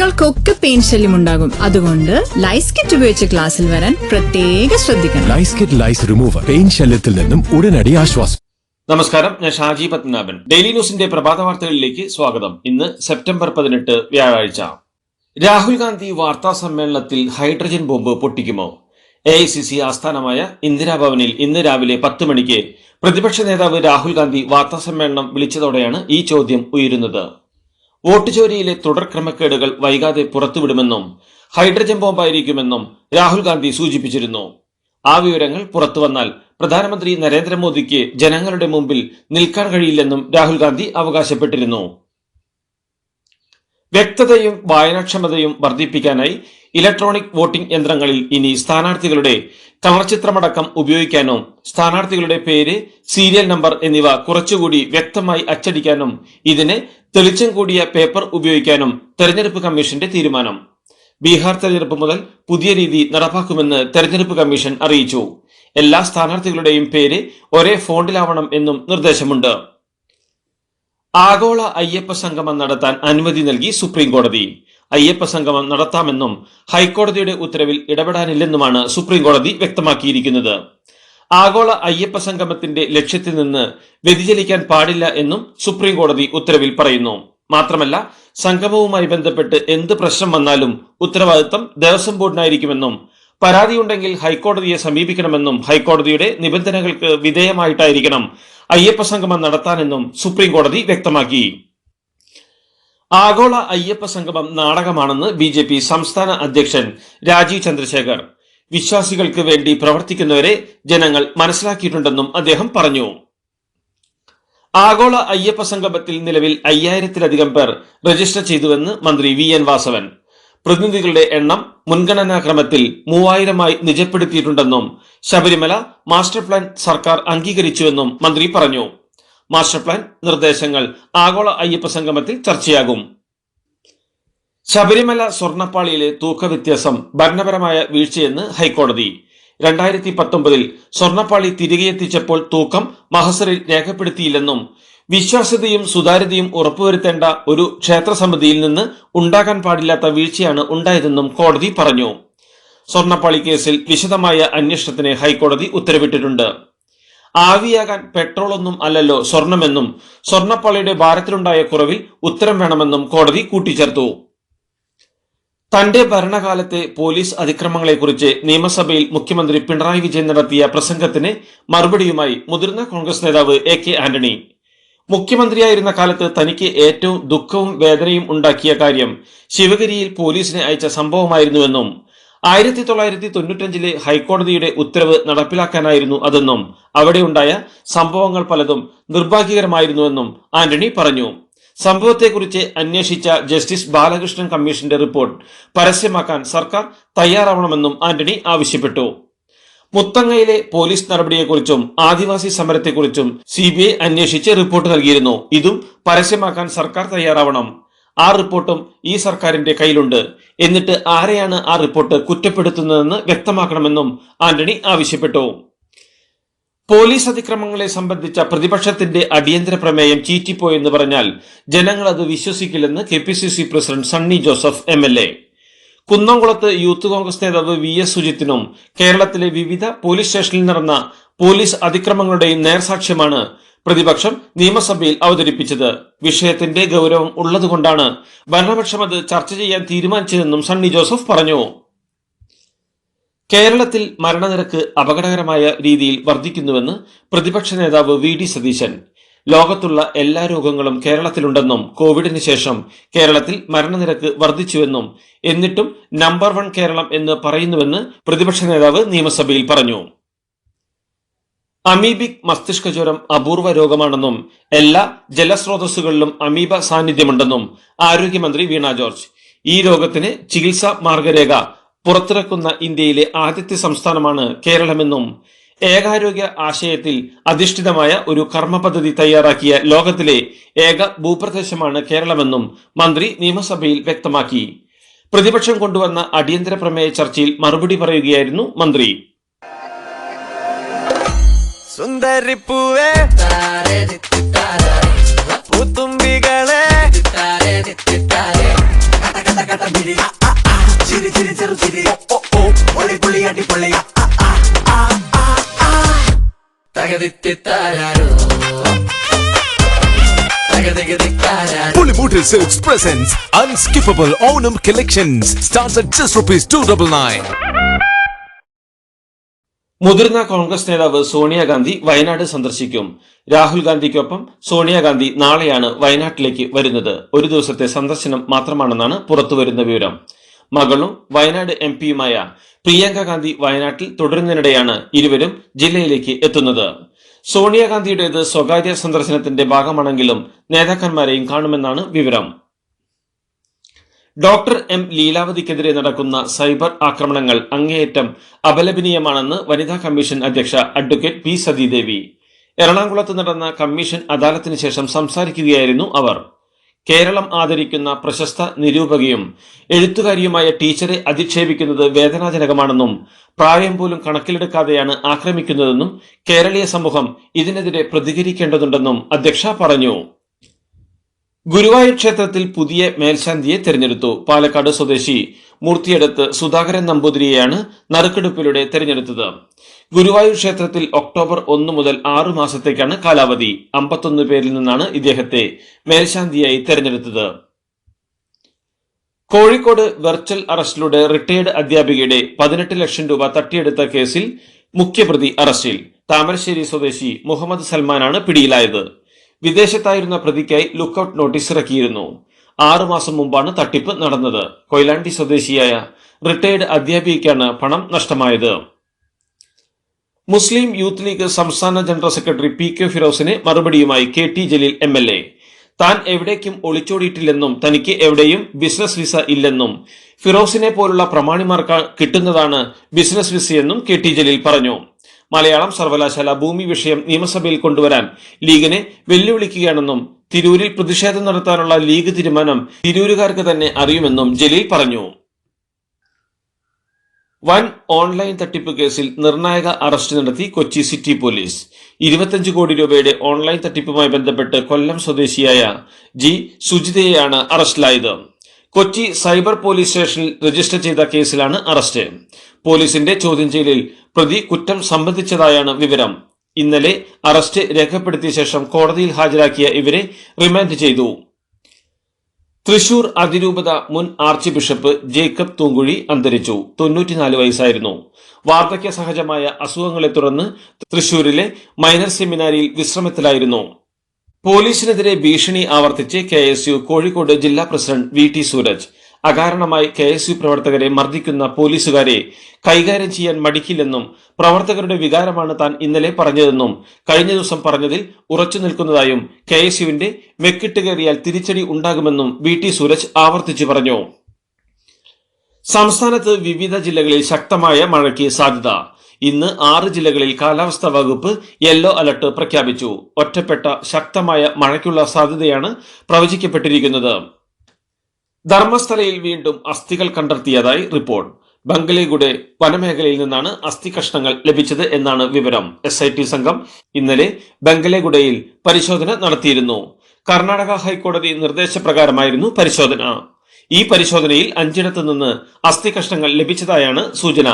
കുട്ടികൾക്കൊക്കെ പെയിൻ ശല്യം ഉണ്ടാകും. അതുകൊണ്ട് ലൈസ് കിറ്റ് ഉപയോഗിച്ച് ക്ലാസ്സിൽ വരാൻ പ്രത്യേക ശ്രദ്ധിക്കണം. Lice kit lice remover pain ശല്യത്തിൽ നിന്നും ഉടനടി ആശ്വാസം. നമസ്കാരം ഞാൻ ഷാജി പത്മനാഭൻ. ഡെയിലി ന്യൂസിന്റെ പ്രഭാത വാർത്തകളിലേക്ക് സ്വാഗതം. ഇന്ന് സെപ്റ്റംബർ പതിനെട്ട് വ്യാഴാഴ്ച. രാഹുൽ ഗാന്ധി വാർത്താ സമ്മേളനത്തിൽ ഹൈഡ്രജൻ ബോംബ് പൊട്ടിക്കുമോ? എ ഐ സി സി ആസ്ഥാനമായ ഇന്ദിരാഭവനിൽ ഇന്ന് രാവിലെ പത്ത് മണിക്ക് പ്രതിപക്ഷ നേതാവ് രാഹുൽ ഗാന്ധി വാർത്താ സമ്മേളനം വിളിച്ചതോടെയാണ് ഈ ചോദ്യം ഉയരുന്നത്. വോട്ട് ചോരിയിലെ തുടർ ക്രമക്കേടുകൾ വൈകാതെ പുറത്തുവിടുമെന്നും ഹൈഡ്രജൻ ബോംബായിരിക്കുമെന്നും രാഹുൽ ഗാന്ധി സൂചിപ്പിച്ചിരുന്നു. ആ വിവരങ്ങൾ പുറത്തു വന്നാൽ പ്രധാനമന്ത്രി നരേന്ദ്രമോദിക്ക് ജനങ്ങളുടെ മുമ്പിൽ നിൽക്കാൻ കഴിയില്ലെന്നും രാഹുൽ ഗാന്ധി അവകാശപ്പെട്ടിരുന്നു. വ്യക്തതയും വായനാക്ഷമതയും വർദ്ധിപ്പിക്കാനായി ഇലക്ട്രോണിക് വോട്ടിംഗ് യന്ത്രങ്ങളിൽ ഇനി സ്ഥാനാർത്ഥികളുടെ കളർചിത്രമടക്കം ഉപയോഗിക്കാനും സ്ഥാനാർത്ഥികളുടെ പേര് സീരിയൽ നമ്പർ എന്നിവ കുറച്ചുകൂടി വ്യക്തമായി അച്ചടിക്കാനും ഇതിന് തെളിച്ചം കൂടിയ പേപ്പർ ഉപയോഗിക്കാനും തെരഞ്ഞെടുപ്പ് കമ്മീഷന്റെ തീരുമാനം. ബീഹാർ തെരഞ്ഞെടുപ്പ് മുതൽ പുതിയ രീതി നടപ്പാക്കുമെന്ന് തെരഞ്ഞെടുപ്പ് കമ്മീഷൻ അറിയിച്ചു. എല്ലാ സ്ഥാനാർത്ഥികളുടെയും പേര് ഒരേ ഫോണ്ടിലാവണം എന്നും നിർദ്ദേശമുണ്ട്. ആഗോള അയ്യപ്പ സംഗമം നടത്താൻ അനുമതി നൽകി സുപ്രീം കോടതി അയ്യപ്പ സംഗമം നടത്താമെന്നും ഹൈക്കോടതിയുടെ ഉത്തരവിൽ ഇടപെടാനില്ലെന്നുമാണ് സുപ്രീം കോടതി വ്യക്തമാക്കിയിരിക്കുന്നത്. ആഗോള അയ്യപ്പ സംഗമത്തിന്റെ ലക്ഷ്യത്തിൽ നിന്ന് വ്യതിചലിക്കാൻ പാടില്ല എന്നും സുപ്രീം കോടതി ഉത്തരവിൽ പറയുന്നു. മാത്രമല്ല സംഗമവുമായി ബന്ധപ്പെട്ട് എന്ത് പ്രശ്നം വന്നാലും ഉത്തരവാദിത്തം ദേവസ്വം ബോർഡിനായിരിക്കുമെന്നും പരാതിയുണ്ടെങ്കിൽ ഹൈക്കോടതിയെ സമീപിക്കണമെന്നും ഹൈക്കോടതിയുടെ നിബന്ധനകൾക്ക് വിധേയമായിട്ടായിരിക്കണം അയ്യപ്പ സംഗമം നടത്താനെന്നും സുപ്രീം കോടതി വ്യക്തമാക്കി. ആഗോള അയ്യപ്പ സംഗമം നാടകമാണെന്ന് ബി ജെ പി സംസ്ഥാന അധ്യക്ഷൻ രാജീവ് ചന്ദ്രശേഖർ. വിശ്വാസികൾക്ക് വേണ്ടി പ്രവർത്തിക്കുന്നവരെ ജനങ്ങൾ മനസ്സിലാക്കിയിട്ടുണ്ടെന്നും അദ്ദേഹം പറഞ്ഞു. ആഗോള അയ്യപ്പ സംഗമത്തിൽ നിലവിൽ അയ്യായിരത്തിലധികം പേർ രജിസ്റ്റർ ചെയ്തുവെന്ന് മന്ത്രി വി എൻ വാസവൻ. പ്രതിനിധികളുടെ എണ്ണം മുൻഗണനാക്രമത്തിൽ മൂവായിരമായി നിജപ്പെടുത്തിയിട്ടുണ്ടെന്നും ശബരിമല മാസ്റ്റർ പ്ലാൻ സർക്കാർ അംഗീകരിച്ചുവെന്നും മന്ത്രി പറഞ്ഞു. മാസ്റ്റർ പ്ലാൻ നിർദ്ദേശങ്ങൾ ആഗോള അയ്യപ്പ സംഗമത്തിൽ ചർച്ചയാകും. ശബരിമല സ്വർണപ്പാളിയിലെ തൂക്ക വ്യത്യാസം ഭരണപരമായ വീഴ്ചയെന്ന് ഹൈക്കോടതി. രണ്ടായിരത്തി പത്തൊമ്പതിൽ സ്വർണപ്പാളി തിരികെ എത്തിച്ചപ്പോൾ തൂക്കം മഹസറിൽ രേഖപ്പെടുത്തിയില്ലെന്നും വിശ്വാസ്യതയും സുതാര്യതയും ഉറപ്പുവരുത്തേണ്ട ഒരു ക്ഷേത്ര സമിതിയിൽ നിന്ന് ഉണ്ടാകാൻ പാടില്ലാത്ത വീഴ്ചയാണ് ഉണ്ടായതെന്നും കോടതി പറഞ്ഞു. സ്വർണപ്പാളി കേസിൽ വിശദമായ അന്വേഷണത്തിന് ഹൈക്കോടതി ഉത്തരവിട്ടിട്ടുണ്ട്. ആവിയാകാൻ പെട്രോളൊന്നും അല്ലല്ലോ സ്വർണമെന്നും സ്വർണപ്പള്ളിയുടെ ഭാരത്തിലുണ്ടായ കുറവിൽ ഉത്തരം വേണമെന്നും കോടതി കൂട്ടിച്ചേർത്തു. തന്റെ ഭരണകാലത്തെ പോലീസ് അതിക്രമങ്ങളെക്കുറിച്ച് നിയമസഭയിൽ മുഖ്യമന്ത്രി പിണറായി വിജയൻ നടത്തിയ പ്രസംഗത്തിന് മറുപടിയുമായി മുതിർന്ന കോൺഗ്രസ് നേതാവ് എ കെ ആന്റണി. മുഖ്യമന്ത്രിയായിരുന്ന കാലത്ത് തനിക്ക് ഏറ്റവും ദുഃഖവും വേദനയും ഉണ്ടാക്കിയ കാര്യം ശിവഗിരിയിൽ പോലീസിനെ അയച്ച സംഭവമായിരുന്നുവെന്നും ആയിരത്തി തൊള്ളായിരത്തി തൊണ്ണൂറ്റഞ്ചിലെ ഹൈക്കോടതിയുടെ ഉത്തരവ് നടപ്പിലാക്കാനായിരുന്നു അതെന്നും അവിടെയുണ്ടായ സംഭവങ്ങൾ പലതും നിർഭാഗ്യകരമായിരുന്നുവെന്നും ആന്റണി പറഞ്ഞു. സംഭവത്തെക്കുറിച്ച് അന്വേഷിച്ച ജസ്റ്റിസ് ബാലകൃഷ്ണൻ കമ്മീഷന്റെ റിപ്പോർട്ട് പരസ്യമാക്കാൻ സർക്കാർ തയ്യാറാവണമെന്നും ആന്റണി ആവശ്യപ്പെട്ടു. മുത്തങ്ങയിലെ പോലീസ് നടപടിയെക്കുറിച്ചും ആദിവാസി സമരത്തെക്കുറിച്ചും സി ബി ഐ അന്വേഷിച്ച് റിപ്പോർട്ട് നൽകിയിരുന്നു. ഇതും പരസ്യമാക്കാൻ സർക്കാർ തയ്യാറാവണം. ആ റിപ്പോർട്ടും ഈ സർക്കാരിന്റെ കയ്യിലുണ്ട്. എന്നിട്ട് ആരെയാണ് ആ റിപ്പോർട്ട് കുറ്റപ്പെടുത്തുന്നതെന്ന് വ്യക്തമാക്കണമെന്നും ആന്റണി ആവശ്യപ്പെട്ടു. പോലീസ് അതിക്രമങ്ങളെ സംബന്ധിച്ച പ്രതിപക്ഷത്തിന്റെ അടിയന്തര പ്രമേയം ചീറ്റിപ്പോയെന്ന് പറഞ്ഞാൽ ജനങ്ങൾ അത് വിശ്വസിക്കില്ലെന്ന് K P C C president Sunny Joseph M L A. കുന്നംകുളത്ത് യൂത്ത് കോൺഗ്രസ് നേതാവ് വി എസ് സുജിത്തിനും കേരളത്തിലെ വിവിധ പോലീസ് സ്റ്റേഷനിൽ നടന്ന പോലീസ് അതിക്രമങ്ങളുടെയും നേർസാക്ഷ്യമാണ് പ്രതിപക്ഷം നിയമസഭയിൽ അവതരിപ്പിച്ചത്. വിഷയത്തിന്റെ ഗൗരവം ഉള്ളതുകൊണ്ടാണ് ഭരണപക്ഷം അത് ചർച്ച ചെയ്യാൻ തീരുമാനിച്ചതെന്നും സണ്ണി ജോസഫ് പറഞ്ഞു. കേരളത്തിൽ മരണനിരക്ക് അപകടകരമായ രീതിയിൽ വർദ്ധിക്കുന്നുവെന്ന് പ്രതിപക്ഷ നേതാവ് വി ഡി സതീശൻ. ലോകത്തുള്ള എല്ലാ രോഗങ്ങളും കേരളത്തിലുണ്ടെന്നും കോവിഡിന് ശേഷം കേരളത്തിൽ മരണനിരക്ക് വർദ്ധിച്ചുവെന്നും എന്നിട്ടും നമ്പർ വൺ കേരളം എന്ന് പറയുന്നുവെന്ന് പ്രതിപക്ഷ നേതാവ് നിയമസഭയിൽ പറഞ്ഞു. അമീബിക് മസ്തിഷ്ക ജ്വരം അപൂർവ രോഗമാണെന്നും എല്ലാ ജലസ്രോതസ്സുകളിലും അമീബ സാന്നിധ്യമുണ്ടെന്നും ആരോഗ്യമന്ത്രി വീണ ജോർജ്. ഈ രോഗത്തിന് ചികിത്സാ മാർഗരേഖ പുറത്തിറക്കുന്ന ഇന്ത്യയിലെ ആദ്യത്തെ സംസ്ഥാനമാണ് കേരളമെന്നും ഏകാരോഗ്യ ആശയത്തിൽ അധിഷ്ഠിതമായ ഒരു കർമ്മ പദ്ധതി തയ്യാറാക്കിയ ലോകത്തിലെ ഏക ഭൂപ്രദേശമാണ് കേരളമെന്നും മന്ത്രി നിയമസഭയിൽ വ്യക്തമാക്കി. പ്രതിപക്ഷം കൊണ്ടുവന്ന അടിയന്തര പ്രമേയ ചർച്ചയിൽ മറുപടി പറയുകയായിരുന്നു മന്ത്രി. സുന്ദരി പൂവേ പൂത്തുമ്പികളെ Pulimutil Silks presents Unskippable Onam Collections. Starts at just rupees 299. മുതിർന്ന കോൺഗ്രസ് നേതാവ് സോണിയാഗാന്ധി വയനാട് സന്ദർശിക്കും. രാഹുൽ ഗാന്ധിക്കൊപ്പം സോണിയാഗാന്ധി നാളെയാണ് വയനാട്ടിലേക്ക് വരുന്നത്. ഒരു ദിവസത്തെ സന്ദർശനം മാത്രമാണെന്നാണ് പുറത്തുവരുന്ന വിവരം. മകളും വയനാട് എം പിയുമായ പ്രിയങ്ക ഗാന്ധി വയനാട്ടിൽ തുടരുന്നതിനിടെയാണ് ഇരുവരും ജില്ലയിലേക്ക് എത്തുന്നത്. സോണിയാഗാന്ധിയുടേത് സ്വകാര്യ സന്ദർശനത്തിന്റെ ഭാഗമാണെങ്കിലും നേതാക്കന്മാരെയും കാണുമെന്നാണ് വിവരം. ഡോക്ടർ എം ലീലാവതിക്കെതിരെ നടക്കുന്ന സൈബർ ആക്രമണങ്ങൾ അങ്ങേയറ്റം അപലപനീയമാണെന്ന് വനിതാ കമ്മീഷൻ അധ്യക്ഷ അഡ്വക്കേറ്റ് പി സതീദേവി. എറണാകുളത്ത് നടന്ന കമ്മീഷൻ അദാലത്തിന് ശേഷം സംസാരിക്കുകയായിരുന്നു അവർ. കേരളം ആദരിക്കുന്ന പ്രശസ്ത നിരൂപകയും എഴുത്തുകാരിയുമായ ടീച്ചറെ അധിക്ഷേപിക്കുന്നത് വേദനാജനകമാണെന്നും പ്രായം പോലും കണക്കിലെടുക്കാതെയാണ് ആക്രമിക്കുന്നതെന്നും കേരളീയ സമൂഹം ഇതിനെതിരെ പ്രതികരിക്കേണ്ടതുണ്ടെന്നും അധ്യക്ഷ പറഞ്ഞു. ഗുരുവായൂർ ക്ഷേത്രത്തിൽ പുതിയ മേൽശാന്തിയെ തെരഞ്ഞെടുത്തു. പാലക്കാട് സ്വദേശി മൂർത്തിയെടുത്ത് സുധാകരൻ നമ്പൂതിരിയെയാണ് നറുക്കെടുപ്പിലൂടെ തെരഞ്ഞെടുത്തത്. ഗുരുവായൂർ ക്ഷേത്രത്തിൽ ഒക്ടോബർ ഒന്ന് മുതൽ ആറു മാസത്തേക്കാണ് കാലാവധി. അമ്പത്തൊന്ന് പേരിൽ നിന്നാണ് ഇദ്ദേഹത്തെ മേൽശാന്തിയായി തെരഞ്ഞെടുത്തത്. കോഴിക്കോട് വെർച്വൽ അറസ്റ്റിലൂടെ റിട്ടയർഡ് അധ്യാപികയുടെ പതിനെട്ട് ലക്ഷം രൂപ തട്ടിയെടുത്ത കേസിൽ മുഖ്യപ്രതി അറസ്റ്റിൽ. താമരശ്ശേരി സ്വദേശി മുഹമ്മദ് സൽമാനാണ് പിടിയിലായത്. വിദേശത്തായിരുന്ന പ്രതിക്കായി ലുക്കൌട്ട് നോട്ടീസ് ഇറക്കിയിരുന്നു. ആറുമാസം മുമ്പാണ് തട്ടിപ്പ് നടന്നത്. കൊയിലാണ്ടി സ്വദേശിയായ റിട്ടയർഡ് അധ്യാപികയ്ക്കാണ് പണം നഷ്ടമായത്. മുസ്ലിം യൂത്ത് ലീഗ് സംസ്ഥാന ജനറൽ സെക്രട്ടറി പി കെ ഫിറോസിനെ മറുപടിയുമായി K T Jaleel M L A. താൻ എവിടേക്കും ഒളിച്ചോടിയിട്ടില്ലെന്നും തനിക്ക് എവിടെയും ബിസിനസ് വിസ ഇല്ലെന്നും ഫിറോസിനെ പോലുള്ള പ്രമാണിമാർക്ക് കിട്ടുന്നതാണ് ബിസിനസ് വിസയെന്നും കെ ടി ജലീൽ പറഞ്ഞു. മലയാളം സർവകലാശാല ഭൂമി വിഷയം നിയമസഭയിൽ കൊണ്ടുവരാൻ ലീഗിനെ വെല്ലുവിളിക്കുകയാണെന്നും തിരൂരിൽ പ്രതിഷേധം നടത്താനുള്ള ലീഗ് തീരുമാനം തിരൂരുകാർക്ക് തന്നെ അറിയുമെന്നും ജലീൽ പറഞ്ഞു. വൻ ഓൺലൈൻ തട്ടിപ്പ് കേസിൽ നിർണായക അറസ്റ്റ് നടത്തി കൊച്ചി സിറ്റി പോലീസ്. ഇരുപത്തഞ്ച് കോടി രൂപയുടെ ഓൺലൈൻ തട്ടിപ്പുമായി ബന്ധപ്പെട്ട് കൊല്ലം സ്വദേശിയായ ജി സുജിതയെയാണ് അറസ്റ്റിലായത്. കൊച്ചി സൈബർ പോലീസ് സ്റ്റേഷനിൽ രജിസ്റ്റർ ചെയ്ത കേസിലാണ് അറസ്റ്റ്. പോലീസിന്റെ ചോദ്യം ചെയ്യലിൽ പ്രതി കുറ്റം സംബന്ധിച്ചതായാണ് വിവരം. ഇന്നലെ അറസ്റ്റ് രേഖപ്പെടുത്തിയ ശേഷം കോടതിയിൽ ഹാജരാക്കിയ ഇവരെ റിമാൻഡ് ചെയ്തു. തൃശൂർ അതിരൂപത മുൻ ആർച്ച് ബിഷപ്പ് ജേക്കബ് തൂങ്കുഴി അന്തരിച്ചു. തൊണ്ണൂറ്റിനാല് വയസ്സായിരുന്നു. വാർദ്ധക്യ സഹജമായ അസുഖങ്ങളെ തുടർന്ന് തൃശൂരിലെ മൈനർ സെമിനാരിയിൽ വിശ്രമത്തിലായിരുന്നു. പോലീസിനെതിരെ ഭീഷണി ആവർത്തിച്ച് കെ കോഴിക്കോട് ജില്ലാ പ്രസിഡന്റ് വി ടി സൂരജ് അകാരണമായി കെ എസ് യു പ്രവർത്തകരെ മർദ്ദിക്കുന്ന പോലീസുകാരെ കൈകാര്യം ചെയ്യാൻ മടിക്കില്ലെന്നും പ്രവർത്തകരുടെ വികാരമാണ് താൻ ഇന്നലെ പറഞ്ഞതെന്നും കഴിഞ്ഞ ദിവസം പറഞ്ഞതിൽ ഉറച്ചു നിൽക്കുന്നതായും കെ എസ് യുവിന്റെ മെക്കിട്ട് കയറിയാൽ തിരിച്ചടി ഉണ്ടാകുമെന്നും വി ടി സൂരജ് ആവർത്തിച്ചു പറഞ്ഞു. സംസ്ഥാനത്ത് വിവിധ ജില്ലകളിൽ ശക്തമായ മഴയ്ക്ക് സാധ്യത. ഇന്ന് ആറ് ജില്ലകളിൽ കാലാവസ്ഥാ വകുപ്പ് യെല്ലോ അലർട്ട് പ്രഖ്യാപിച്ചു. ഒറ്റപ്പെട്ട ശക്തമായ മഴയ്ക്കുള്ള സാധ്യതയാണ് പ്രവചിക്കപ്പെട്ടിരിക്കുന്നത്. ധർമ്മസ്ഥലയിൽ വീണ്ടും അസ്ഥികൾ കണ്ടെത്തിയതായി റിപ്പോർട്ട്. ബംഗലേഗുഡെ വനമേഖലയിൽ നിന്നാണ് അസ്ഥി കഷ്ണങ്ങൾ ലഭിച്ചത് എന്നാണ് വിവരം. എസ് ഐ ടി സംഘം ഇന്നലെ ബംഗലേഗുഡയിൽ പരിശോധന നടത്തിയിരുന്നു. കർണാടക ഹൈക്കോടതി നിർദ്ദേശപ്രകാരമായിരുന്നു പരിശോധന. ഈ പരിശോധനയിൽ അഞ്ചിടത്തു നിന്ന് അസ്ഥി കഷ്ണങ്ങൾ ലഭിച്ചതായാണ് സൂചന.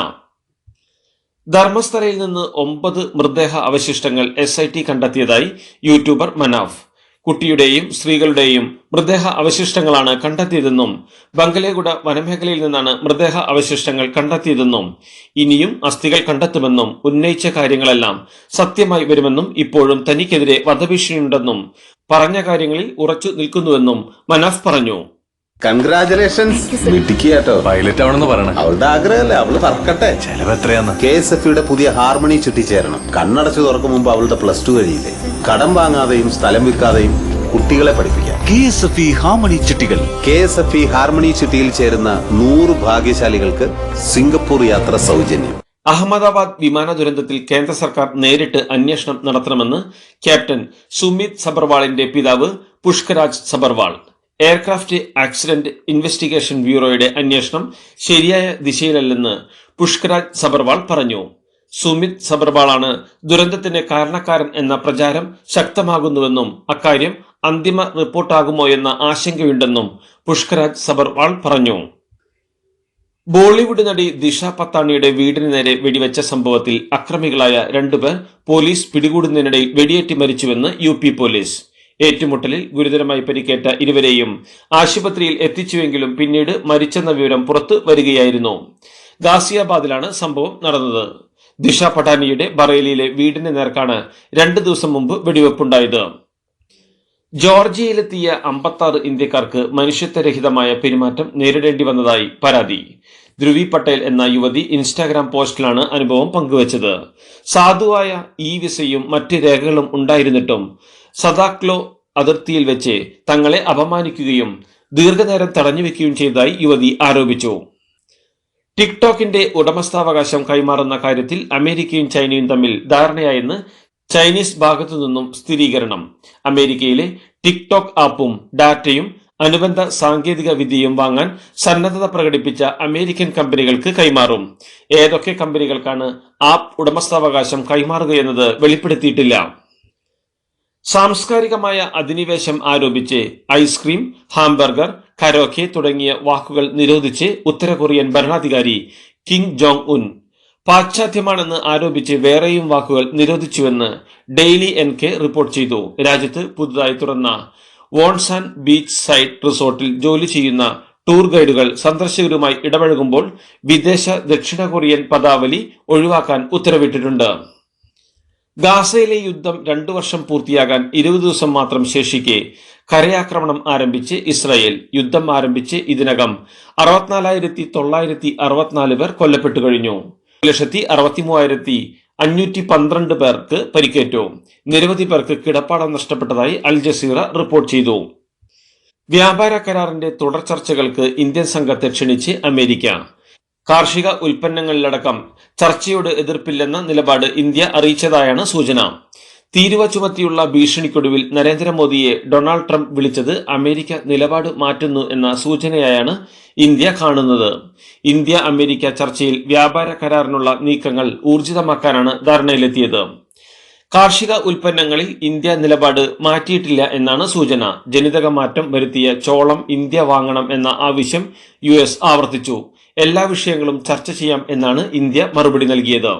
ധർമ്മസ്ഥലയിൽ നിന്ന് ഒമ്പത് മൃതദേഹ അവശിഷ്ടങ്ങൾ എസ് കണ്ടെത്തിയതായി യൂട്യൂബർ മനാഫ്. കുട്ടിയുടെയും സ്ത്രീകളുടെയും മൃതദേഹ അവശിഷ്ടങ്ങളാണ് കണ്ടെത്തിയതെന്നും ബംഗലേഗുഡ വനമേഖലയിൽ നിന്നാണ് മൃതദേഹ അവശിഷ്ടങ്ങൾ കണ്ടെത്തിയതെന്നും ഇനിയും അസ്ഥികൾ കണ്ടെത്തുമെന്നും ഉന്നയിച്ച കാര്യങ്ങളെല്ലാം സത്യമായി വരുമെന്നും ഇപ്പോഴും തനിക്കെതിരെ വധഭീഷണിയുണ്ടെന്നും പറഞ്ഞ കാര്യങ്ങളിൽ ഉറച്ചു നിൽക്കുന്നുവെന്നും മനാഫ് പറഞ്ഞു. കൺഗ്രാചുലേഷൻസ് മിടുക്കിയാട്ടോ പൈലറ്റ് ആവണമെന്ന് പറയണേ. അവളുടെ ആഗ്രഹമല്ലേ? അവൾ പറക്കട്ടെ. ചെലവ് എത്രയാന്ന് കെ എസ് എഫ് യുടെ പുതിയ ഹാർമണി ചിട്ടി ചേരണം കണ്ണടച്ചു തുറക്കും മുമ്പ് അവളുടെ പ്ലസ് ടു കഴിയില്ലേ? കടം വാങ്ങാതെയും സ്ഥലം വിൽക്കാതെയും കുട്ടികളെ പഠിപ്പിക്കാം. K S F E harmony ചിട്ടികൾ K S F E harmony ചിട്ടിയിൽ ചേരുന്ന നൂറ് ഭാഗ്യശാലികൾക്ക് സിംഗപ്പൂർ യാത്ര സൗജന്യം. അഹമ്മദാബാദ് വിമാന ദുരന്തത്തിൽ കേന്ദ്ര സർക്കാർ നേരിട്ട് അന്വേഷണം നടത്തണമെന്ന് ക്യാപ്റ്റൻ സുമിത് സബർവാളിന്റെ പിതാവ് Pushkaraj Sabharwal. Aircraft accident investigation ബ്യൂറോയുടെ അന്വേഷണം ശരിയായ ദിശയിലല്ലെന്ന് പുഷ്കരാജ് സബർവാൾ പറഞ്ഞു. സുമിത് സബർവാളാണ് ദുരന്തത്തിന് കാരണക്കാരൻ എന്ന പ്രചാരം ശക്തമാകുന്നുവെന്നും അക്കാര്യം അന്തിമ റിപ്പോർട്ടാകുമോ എന്ന ആശങ്കയുണ്ടെന്നും പുഷ്കരാജ് സബർവാൾ പറഞ്ഞു. ബോളിവുഡ് നടി ദിഷ പത്താണിയുടെ വീടിന് നേരെ വെടിവെച്ച സംഭവത്തിൽ അക്രമികളായ രണ്ടുപേർ പോലീസ് പിടികൂടുന്നതിനിടയിൽ വെടിയേറ്റി മരിച്ചുവെന്ന് യു പോലീസ്. ഏറ്റുമുട്ടലിൽ ഗുരുതരമായി പരിക്കേറ്റ ഇരുവരെയും ആശുപത്രിയിൽ എത്തിച്ചുവെങ്കിലും പിന്നീട് മരിച്ചെന്ന വിവരം പുറത്തു വരികയായിരുന്നു. ഗാസിയാബാദിലാണ് സംഭവം നടന്നത്. ദിഷ പട്ടാനിയുടെ ബറേലിയിലെ വീടിന് നേർക്കാണ് രണ്ടു ദിവസം മുമ്പ് വെടിവെപ്പുണ്ടായത്. ജോർജിയയിലെത്തിയ അമ്പത്താറ് ഇന്ത്യക്കാർക്ക് മനുഷ്യത്വരഹിതമായ പെരുമാറ്റം നേരിടേണ്ടി വന്നതായി പരാതി. ധ്രുവി പട്ടേൽ എന്ന യുവതി ഇൻസ്റ്റാഗ്രാം പോസ്റ്റിലാണ് അനുഭവം പങ്കുവച്ചത്. സാധുവായ ഇ വിസയും മറ്റ് രേഖകളും ഉണ്ടായിരുന്നിട്ടും സദാക്ലോ അതിർത്തിയിൽ വെച്ച് തങ്ങളെ അപമാനിക്കുകയും ദീർഘനേരം തടഞ്ഞുവെക്കുകയും ചെയ്തതായി യുവതി ആരോപിച്ചു. ടിക്ടോക്കിന്റെ ഉടമസ്ഥാവകാശം കൈമാറുന്ന കാര്യത്തിൽ അമേരിക്കയും ചൈനയും തമ്മിൽ ധാരണയായെന്ന് ചൈനീസ് ഭാഗത്തു നിന്നും സ്ഥിരീകരണം. അമേരിക്കയിലെ ടിക്ടോക്ക് ആപ്പും ഡാറ്റയും അനുബന്ധ സാങ്കേതിക വിദ്യയും വാങ്ങാൻ സന്നദ്ധത പ്രകടിപ്പിച്ച അമേരിക്കൻ കമ്പനികൾക്ക് കൈമാറും. ഏതൊക്കെ കമ്പനികൾക്കാണ് ആപ്പ് ഉടമസ്ഥാവകാശം കൈമാറുകയെന്നത് വെളിപ്പെടുത്തിയിട്ടില്ല. സാംസ്കാരികമായ അധിനിവേശം ആരോപിച്ച് ഐസ്ക്രീം ഹാംബർഗർ കരോക്കെ തുടങ്ങിയ വാക്കുകൾ നിരോധിച്ച് ഉത്തര കൊറിയൻ ഭരണാധികാരി കിങ് ജോങ് ഉൻ പാശ്ചാത്യമാണെന്ന് ആരോപിച്ച് വേറെയും വാക്കുകൾ നിരോധിച്ചുവെന്ന് ഡെയിലി എൻ കെ റിപ്പോർട്ട് ചെയ്തു. രാജ്യത്ത് പുതുതായി തുറന്ന വോൺസാൻ ബീച്ച് സൈഡ് റിസോർട്ടിൽ ജോലി ചെയ്യുന്ന ടൂർ ഗൈഡുകൾ സന്ദർശകരുമായി ഇടപഴകുമ്പോൾ വിദേശ ദക്ഷിണ കൊറിയൻ പദാവലി ഒഴിവാക്കാൻ ഉത്തരവിട്ടിട്ടുണ്ട്. ഗാസയിലെ യുദ്ധം രണ്ടു വർഷം പൂർത്തിയാകാൻ ഇരുപത് ദിവസം മാത്രം ശേഷിക്കെ കരയാക്രമണം ആരംഭിച്ച് ഇസ്രായേൽ യുദ്ധം ആരംഭിച്ച് ഇതിനകം അറുപത്തിനാലായിരത്തി തൊള്ളായിരത്തി അറുപത്തിനാല് പേർ കൊല്ലപ്പെട്ടു കഴിഞ്ഞു. ലക്ഷത്തി അറുപത്തി മൂവായിരത്തി അഞ്ഞൂറ്റി പന്ത്രണ്ട് പേർക്ക് പരിക്കേറ്റു. നിരവധി പേർക്ക് കിടപ്പാടം നഷ്ടപ്പെട്ടതായി അൽ ജസീറ റിപ്പോർട്ട് ചെയ്തു. വ്യാപാര കരാറിന്റെ തുടർ ചർച്ചകൾക്ക് ഇന്ത്യൻ സംഘത്തെ ക്ഷണിച്ച് അമേരിക്ക. കാർഷിക ഉൽപ്പന്നങ്ങളിലടക്കം ചർച്ചയോട് എതിർപ്പില്ലെന്ന നിലപാട് ഇന്ത്യ അറിയിച്ചതായാണ് സൂചന. തീരുവ ചുമത്തിയുള്ള ഭീഷണിക്കൊടുവിൽ നരേന്ദ്രമോദിയെ ഡൊണാൾഡ് ട്രംപ് വിളിച്ചത് അമേരിക്ക നിലപാട് മാറ്റുന്നു എന്ന സൂചനയായാണ് ഇന്ത്യ കാണുന്നത്. ഇന്ത്യ അമേരിക്ക ചർച്ചയിൽ വ്യാപാര കരാറിനുള്ള നീക്കങ്ങൾ ഊർജിതമാക്കാനാണ് ധാരണയിലെത്തിയത്. കാർഷിക ഉൽപ്പന്നങ്ങളിൽ ഇന്ത്യ നിലപാട് മാറ്റിയിട്ടില്ല എന്നാണ് സൂചന. ജനിതക മാറ്റം വരുത്തിയ ചോളം ഇന്ത്യ വാങ്ങണം എന്ന ആവശ്യം യു ആവർത്തിച്ചു. എല്ലാ വിഷയങ്ങളും ചർച്ച ചെയ്യാം എന്നാണ് ഇന്ത്യ മറുപടി നൽകിയത്.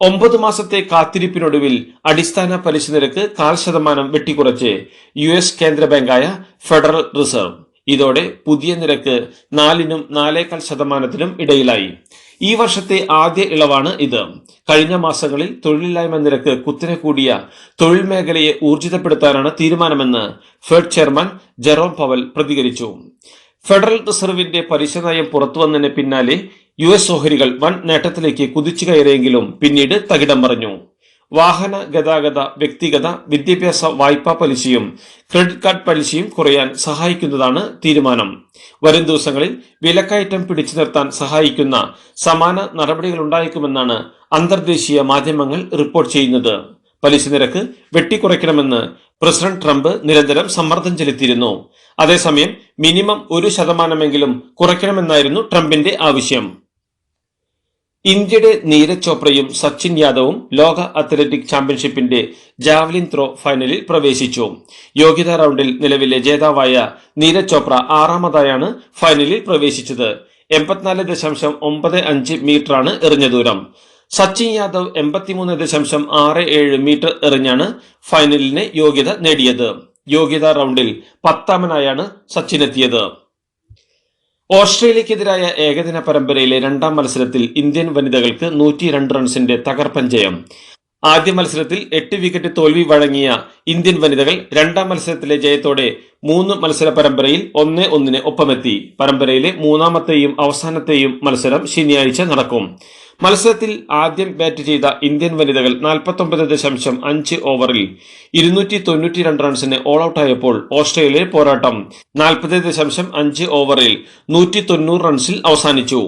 ഒമ്പത് മാസത്തെ കാത്തിരിപ്പിനൊടുവിൽ അടിസ്ഥാന പലിശ നിരക്ക് കാൽ ശതമാനം വെട്ടിക്കുറച്ച് യു എസ് കേന്ദ്ര ബാങ്കായ ഫെഡറൽ റിസർവ്. ഇതോടെ പുതിയ നിരക്ക് നാലിനും നാലേക്കാൽ ശതമാനത്തിനും ഇടയിലായി. ഈ വർഷത്തെ ആദ്യ ഇളവാണ് ഇത്. കഴിഞ്ഞ മാസങ്ങളിൽ തൊഴിലില്ലായ്മ നിരക്ക് കുത്തിനെ കൂടിയ തൊഴിൽ മേഖലയെ ഊർജിതപ്പെടുത്താനാണ് തീരുമാനമെന്ന് ഫെഡ് ചെയർമാൻ ജെറോം പവൽ പ്രതികരിച്ചു. ഫെഡറൽ റിസർവിന്റെ പലിശ നയം പുറത്തുവന്നതിന് പിന്നാലെ യു എസ് ഓഹരികൾ വൻ നേട്ടത്തിലേക്ക് കുതിച്ചു കയറിയെങ്കിലും പിന്നീട് തകിടം പറഞ്ഞു വാഹന ഗതാഗത വ്യക്തിഗത വിദ്യാഭ്യാസ വായ്പാ പലിശയും ക്രെഡിറ്റ് കാർഡ് പലിശയും കുറയാൻ സഹായിക്കുന്നതാണ് തീരുമാനം. വരും ദിവസങ്ങളിൽ വിലക്കയറ്റം പിടിച്ചു നിർത്താൻ സഹായിക്കുന്ന സമാന നടപടികൾ ഉണ്ടായേക്കുമെന്നാണ് അന്തർദേശീയ മാധ്യമങ്ങൾ റിപ്പോർട്ട് ചെയ്യുന്നത്. പലിശ നിരക്ക് വെട്ടിക്കുറയ്ക്കണമെന്ന് പ്രസിഡന്റ് ട്രംപ് നിരന്തരം സമ്മർദ്ദം ചെലുത്തിയിരുന്നു. അതേസമയം മിനിമം ഒരു ശതമാനമെങ്കിലും കുറയ്ക്കണമെന്നായിരുന്നു ട്രംപിന്റെ ആവശ്യം. ഇന്ത്യയുടെ നീരജ് ചോപ്രയും സച്ചിൻ യാദവും ലോക അത്ലറ്റിക് ചാമ്പ്യൻഷിപ്പിന്റെ ജാവലിൻ ത്രോ ഫൈനലിൽ പ്രവേശിച്ചു. യോഗ്യതാ റൗണ്ടിൽ നിലവിലെ ജേതാവായ നീരജ് ചോപ്ര ആറാമതായാണ് ഫൈനലിൽ പ്രവേശിച്ചത്. എൺപത്തിനാല് ദശാംശം ഒമ്പത് അഞ്ച് മീറ്ററാണ് എറിഞ്ഞ ദൂരം. സച്ചിൻ യാദവ് എൺപത്തിമൂന്ന് ദശാംശം ആറ് ഏഴ് മീറ്റർ എറിഞ്ഞാണ് ഫൈനലിന് യോഗ്യത നേടിയത്. യോഗ്യതാ റൗണ്ടിൽ പത്താമനായാണ് സച്ചിൻ എത്തിയത് ഓസ്ട്രേലിയക്കെതിരായ ഏകദിന പരമ്പരയിലെ രണ്ടാം മത്സരത്തിൽ ഇന്ത്യൻ വനിതകൾക്ക് നൂറ്റി രണ്ട് റൺസിന്റെ തകർപ്പൻ ജയം. ആദ്യ മത്സരത്തിൽ എട്ട് വിക്കറ്റ് തോൽവി വഴങ്ങിയ ഇന്ത്യൻ വനിതകൾ രണ്ടാം മത്സരത്തിലെ ജയത്തോടെ മൂന്ന് മത്സര പരമ്പരയിൽ ഒന്ന് ഒന്നിന് ഒപ്പമെത്തി. പരമ്പരയിലെ മൂന്നാമത്തെയും അവസാനത്തെയും മത്സരം ശനിയാഴ്ച നടക്കും. മത്സരത്തിൽ ആദ്യം ബാറ്റ് ചെയ്ത ഇന്ത്യൻ വനിതകൾ നാൽപ്പത്തൊമ്പത് ദശാംശം അഞ്ച് ഓവറിൽ ഇരുന്നൂറ്റി തൊണ്ണൂറ്റി രണ്ട് റൺസിന് ഓൾ ഔട്ടായപ്പോൾ ഓസ്ട്രേലിയ പോരാട്ടം. നാൽപ്പത് ദശാംശം അഞ്ച് ഓവറിൽ നൂറ്റി തൊണ്ണൂറ് റൺസിൽ അവസാനിച്ചു.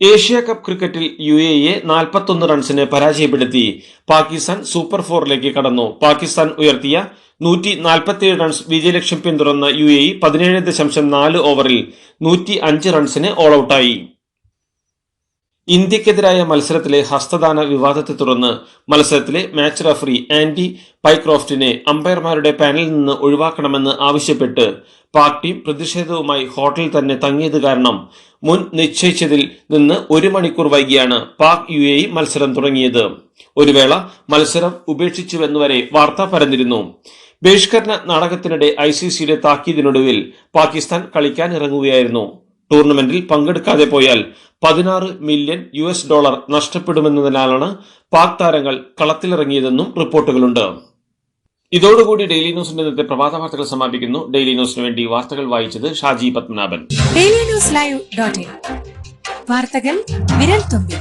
ഏഷ്യ കപ്പ് ക്രിക്കറ്റിൽ യു എ എ നാൽപ്പത്തൊന്ന് റൺസിന് പരാജയപ്പെടുത്തി. പാകിസ്ഥാൻ സൂപ്പർ ഫോറിലേക്ക് കടന്നു. പാകിസ്ഥാൻ ഉയർത്തിയ നൂറ്റി നാൽപ്പത്തിയേഴ് റൺസ് വിജയലക്ഷ്യം പിന്തുടർന്ന യു എ ഇ പതിനേഴ് ദശാംശം നാല് ഓവറിൽ നൂറ്റി അഞ്ച് റൺസിന് ഓൾ ഔട്ടായി ഇന്ത്യക്കെതിരായ മത്സരത്തിലെ ഹസ്തദാന വിവാദത്തെ തുടർന്ന് മത്സരത്തിലെ മാച്ച് റഫറി ആൻഡി പൈക്രോഫ്റ്റിനെ അമ്പയർമാരുടെ പാനലിൽ നിന്ന് ഒഴിവാക്കണമെന്ന് ആവശ്യപ്പെട്ട് പാക് ടീം പ്രതിഷേധവുമായി ഹോട്ടലിൽ തന്നെ തങ്ങിയത് കാരണം മുൻ നിശ്ചയിച്ചതിൽ നിന്ന് ഒരു മണിക്കൂർ വൈകിയാണ് പാക് യു എ മത്സരം തുടങ്ങിയത്. ഒരു വേള മത്സരം ഉപേക്ഷിച്ചുവെന്നുവരെ വാർത്ത പരന്നിരുന്നു. ബഹിഷ്കരണ നാടകത്തിനിടെ ഐ സി സിയുടെ താക്കീതിനൊടുവിൽ പാകിസ്ഥാൻ കളിക്കാൻ ഇറങ്ങുകയായിരുന്നു ടൂർണമെന്റിൽ പങ്കെടുക്കാതെ പോയാൽ പതിനാറ് മില്യൺ യു എസ് ഡോളർ നഷ്ടപ്പെടുമെന്നതിനാലാണ് പാക് താരങ്ങൾ കളത്തിലിറങ്ങിയതെന്നും റിപ്പോർട്ടുകളുണ്ട്. ഇതോടുകൂടി ഡെയിലി ന്യൂസിന്റെ ഇന്നത്തെ പ്രഭാത വാർത്തകൾ സമാപിക്കുന്നു. ഡെയിലി ന്യൂസിന് വേണ്ടി വാർത്തകൾ വായിച്ചത് Shaji Padmanabhan. Daily News Live വാർത്തകൾ വിരൽ തുമ്പിൽ.